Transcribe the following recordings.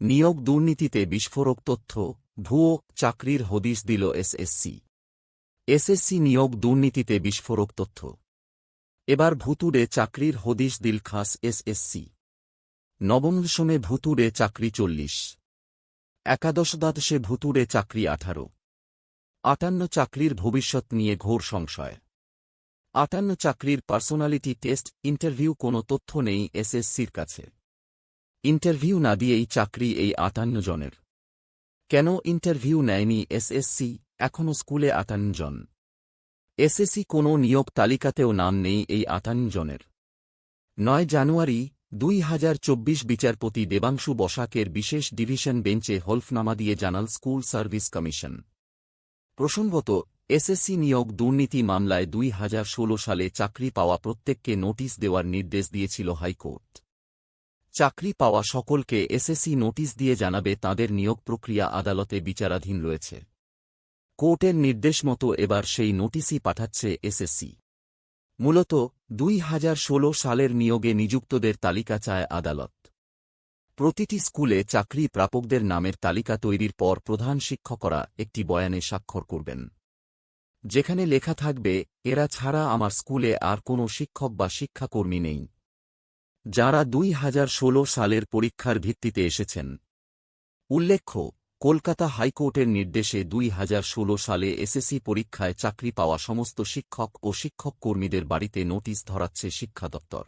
নিয়োগ দুর্নীতিতে বিস্ফোরক তথ্য, ভুয়ো, চাকরির হদিশ দিল এসএসসি। এসএসসি নিয়োগ দুর্নীতিতে বিস্ফোরক তথ্য। এবার ভুতুড়ে চাকরির হদিশ দিল খাস এসএসসি। নবম ভুতুড়ে চাকরি চল্লিশ। একাদশ দ্বাদশে ভুতুড়ে চাকরি আঠারো। আটান্ন চাকরির ভবিষ্যৎ নিয়ে ঘোর সংশয়। আটান্ন চাকরির পার্সোনালিটি টেস্ট, ইন্টারভিউ কোনো তথ্য নেই এসএসসির কাছে। ইন্টারভিউ না দিয়েই চাকরি এই আটান্ন জনের। কেন ইন্টারভিউ নেয়নি এসএসসি? এখনও স্কুলে আটান্ন জন। এসএসসি কোনো নিয়োগ তালিকাতেও নাম নেই এই আটান্ন জনের। নয় জানুয়ারি, দুই হাজার চব্বিশ বিচারপতি দেবাংশু বসাকের বিশেষ ডিভিশন বেঞ্চে হলফনামা দিয়ে জানাল স্কুল সার্ভিস কমিশন। প্রসঙ্গত, এসএসসি নিয়োগ দুর্নীতি মামলায় দুই হাজার ষোলো সালে চাকরি পাওয়া প্রত্যেককে নোটিশ দেওয়ার নির্দেশ দিয়েছিল হাইকোর্ট। চাকরি পাওয়া সকলকে এসএসসি নোটিশ দিয়ে জানাবে তাদের নিয়োগ প্রক্রিয়া আদালতে বিচারাধীন রয়েছে। কোর্টের নির্দেশ মতো এবার সেই নোটিশই পাঠাচ্ছে এসএসসি মূলত দুই হাজার ষোলো সালের নিয়োগে নিযুক্তদের তালিকা চায় আদালত। প্রতিটি স্কুলে চাকরি প্রাপকদের নামের তালিকা তৈরির পর প্রধান শিক্ষকরা একটি বয়ানে স্বাক্ষর করবেন। যেখানে লেখা থাকবে, এরা ছাড়া আমার স্কুলে আর কোনো শিক্ষক বা শিক্ষাকর্মী নেই। যারা দুই হাজার ষোলো সালের পরীক্ষার ভিত্তিতে এসেছেন। উল্লেখ্য, কলকাতা হাইকোর্টের নির্দেশে দুই হাজার ষোলো সালে এসএসসি পরীক্ষায় চাকরি পাওয়া সমস্ত শিক্ষক ও শিক্ষক কর্মীদের বাড়িতে নোটিশ ধরাচ্ছে শিক্ষা দপ্তর।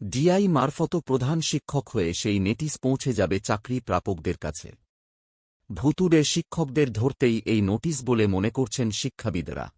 ডিআই মারফত প্রধান শিক্ষক হয়ে সেই নোটিশ পৌঁছে যাবে চাকরি প্রাপকদের কাছে। ভুতুড়ে শিক্ষকদের ধরতেই এই নোটিশ বলে মনে করছেন শিক্ষাবিদরা।